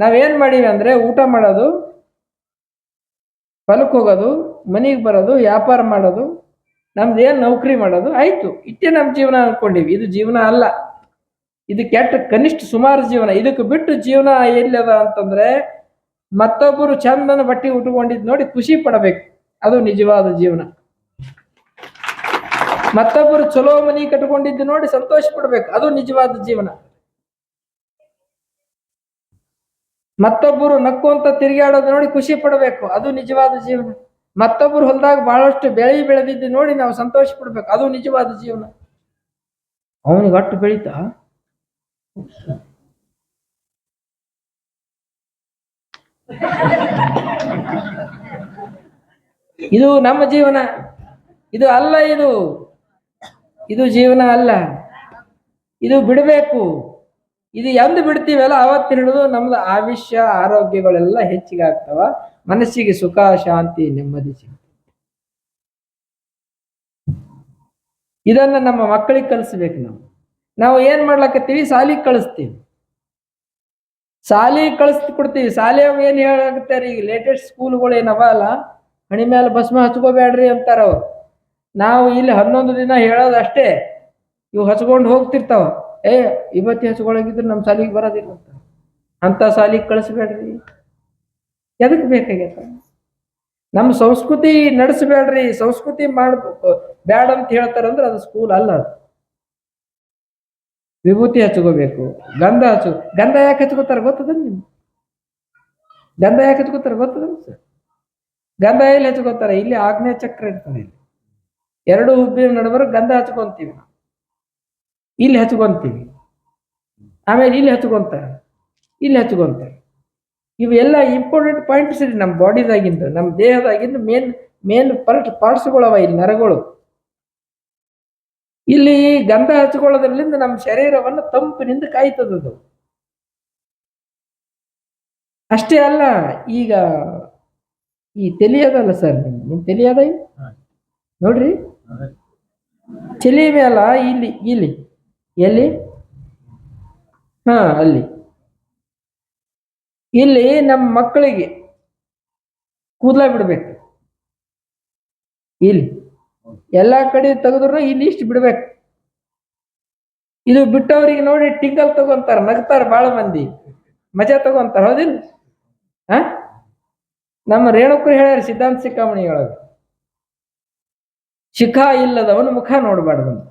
ನಾವೇನ್ ಮಾಡೀವಿ ಅಂದ್ರೆ ಊಟ ಮಾಡೋದು ಹೊಲಕ್ಕೆ ಹೋಗೋದು, ಮನೆಗೆ ಬರೋದು, ವ್ಯಾಪಾರ ಮಾಡೋದು, ನಮ್ದು ಏನು ನೌಕರಿ ಮಾಡೋದು ಆಯ್ತು. ಇಷ್ಟೇ ನಮ್ಮ ಜೀವನ ಅಂದ್ಕೊಂಡೀವಿ ಇದು ಜೀವನ ಅಲ್ಲ. ಇದು ಕೆಟ್ಟ ಕನಿಷ್ಠ ಸುಮಾರು ಜೀವನ. ಇದಕ್ಕೆ ಬಿಟ್ಟು ಜೀವನ ಎಲ್ಲದ ಅಂತಂದ್ರೆ ಮತ್ತೊಬ್ಬರು ಚಂದನ ಬಟ್ಟೆ ಉಟ್ಕೊಂಡಿದ್ದು ನೋಡಿ ಖುಷಿ ಪಡಬೇಕು. ಅದು ನಿಜವಾದ ಜೀವನ. ಮತ್ತೊಬ್ಬರು ಚಲೋ ಮನಿ ಕಟ್ಕೊಂಡಿದ್ದು ನೋಡಿ ಸಂತೋಷ ಪಡಬೇಕು. ಅದು ನಿಜವಾದ ಜೀವನ. ಮತ್ತೊಬ್ಬರು ಅಂತ ತಿರುಗಾಡೋದು ನೋಡಿ ಖುಷಿ ಪಡಬೇಕು. ಅದು ನಿಜವಾದ ಜೀವನ. ಮತ್ತೊಬ್ಬರು ಹೊಲದಾಗ ಬಹಳಷ್ಟು ಬೆಳೆ ಬೆಳೆದಿದ್ದು ನೋಡಿ ನಾವು ಸಂತೋಷ ಪಡ್ಬೇಕು. ಅದು ನಿಜವಾದ ಜೀವನ. ಅವನಿಗೆ ಅಟ್ಟು ಬೆಳೀತಾ? ಇದು ನಮ್ಮ ಜೀವನ. ಇದು ಅಲ್ಲ ಇದು. ಇದು ಜೀವನ ಅಲ್ಲ. ಇದು ಬಿಡಬೇಕು. ಇದು ಎಂದು ಬಿಡ್ತೀವಲ್ಲ ಅವತ್ತಿನ ಹಿಡಿದು ನಮ್ದು ಆವಿಷ್ಯ, ಆರೋಗ್ಯಗಳೆಲ್ಲ ಹೆಚ್ಚಿಗೆ ಆಗ್ತಾವ. ಮನಸ್ಸಿಗೆ ಸುಖ, ಶಾಂತಿ, ನೆಮ್ಮದಿ ಸಿಗ್ತದೆ. ಇದನ್ನ ನಮ್ಮ ಮಕ್ಕಳಿಗೆ ಕಲಿಸ್ಬೇಕು ನಾವು. ನಾವು ಏನ್ ಮಾಡ್ಲಾಕತ್ತೀವಿ? ಸಾಲಿಗೆ ಕಳಿಸ್ತೀವಿ. ಸಾಲಿ ಕಳಿಸ್ ಕೊಡ್ತೀವಿ. ಶಾಲೆಯಾಗ ಏನ್ ಹೇಳಾಕತ್ತಾರೆ? ಈಗ ಲೇಟೆಸ್ಟ್ ಸ್ಕೂಲ್ಗಳು ಏನವ ಅಲ್ಲ? ಹಣಿ ಮೇಲೆ ಭಸ್ಮ ಹಚ್ಕೋಬೇಡ್ರಿ ಅಂತಾರ ಅವ್ರು. ನಾವು ಇಲ್ಲಿ ಹನ್ನೊಂದು ದಿನ ಹೇಳೋದು ಅಷ್ಟೇ ಇವು ಹಚ್ಕೊಂಡು ಹೋಗ್ತಿರ್ತಾವ. ಏ, ಇವತ್ತು ಹಚ್ಕೊಳಗಿದ್ರೆ ನಮ್ಮ ಸಾಲಿಗೆ ಬರೋದಿಲ್ಲ ಅಂತ. ಅಂಥ ಸಾಲಿಗೆ ಕಳಿಸ್ಬೇಡ್ರಿ. ಎದಕ್ ಬೇಕಾಗ್ಯತ ನಮ್ಮ ಸಂಸ್ಕೃತಿ ನಡೆಸಬೇಡ್ರಿ, ಸಂಸ್ಕೃತಿ ಮಾಡ್ಬೇಕು. ಬ್ಯಾಡ ಅಂತ ಹೇಳ್ತಾರಂದ್ರೆ ಅದು ಸ್ಕೂಲ್ ಅಲ್ಲ ಅದು. ವಿಭೂತಿ ಹಚ್ಕೋಬೇಕು, ಗಂಧ ಹಚ್ಚು, ಗಂಧ ಯಾಕೆ ಹಚ್ಕೋತಾರೆ ಗೊತ್ತದ ನಿಮ್ಗೆ? ಗಂಧ ಯಾಕೆ ಹಚ್ಕೋತಾರೆ ಗೊತ್ತದ ಸರ್? ಗಂಧ ಎಲ್ಲಿ ಹಚ್ಕೋತಾರೆ? ಇಲ್ಲಿ ಆಗ್ನೇಯ ಚಕ್ರ ಇರ್ತಾರೆ ಇಲ್ಲಿ. ಎರಡು ಹುಬ್ಬಿನ ನಡುವರು ಗಂಧ ಹಚ್ಕೊಂತೀವಿ ನಾವು. ಇಲ್ಲಿ ಹಚ್ಕೊಂತೀವಿ ಆಮೇಲೆ ಇಲ್ಲಿ ಹಚ್ಕೊಂತ ಇಲ್ಲಿ ಹಚ್ಕೊಂತ ಇವೆಲ್ಲ ಇಂಪಾರ್ಟೆಂಟ್ ಪಾಯಿಂಟ್ಸ್ ರೀ ನಮ್ಮ ಬಾಡಿದಾಗಿಂದು ನಮ್ಮ ದೇಹದಾಗಿಂದು ಮೇನ್ ಮೇನ್ ಪಾರ್ಟ್ ಪಾರ್ಟ್ಸ್ಗಳವ ಇಲ್ಲಿ ನರಗಳು. ಇಲ್ಲಿ ಗಂಧ ಹಚ್ಕೊಳ್ಳೋದ್ರಲ್ಲಿಂದ ನಮ್ಮ ಶರೀರವನ್ನು ತಂಪಿನಿಂದ ಕಾಯ್ತದದು ಅಷ್ಟೇ ಅಲ್ಲ ಈಗ ಈ ತಿಳಿಯೋದಲ್ಲ ಸರ್ ನಿಮ್ ನಿಮ್ ತಿಳಿಯೋದ? ನೋಡ್ರಿ. ಚಲಿ ಮೇಲ ಇಲ್ಲಿ ಇಲ್ಲಿ. ಎಲ್ಲಿ? ಹಾ, ಅಲ್ಲಿ. ಇಲ್ಲಿ ನಮ್ಮ ಮಕ್ಕಳಿಗೆ ಕೂದಲ ಬಿಡ್ಬೇಕು. ಇಲ್ಲಿ. ಎಲ್ಲಾ ಕಡೆ ತೆಗೆದ್ರು ಇಲ್ಲಿ ಇಷ್ಟು ಬಿಡ್ಬೇಕು. ಇದು ಬಿಟ್ಟವ್ರಿಗೆ ನೋಡಿ ಟಿಂಗಲ್ ತಗೊಂತಾರ, ನಗ್ತಾರ ಬಾಳ ಮಂದಿ. ಮಜಾ ತಗೊಂತಾರ, ಹೌದಿಲ್ಲ? ಹ? ನಮ್ಮ ರೇಣುಕರು ಹೇಳ್ಯಾರ ಸಿದ್ಧಾಂತ ಸಿಕ್ಕಾಮಣಿ ಶಿಖ ಶಿಖಾ ಇಲ್ಲದವನು ಮುಖ ನೋಡಬಾರ್ದು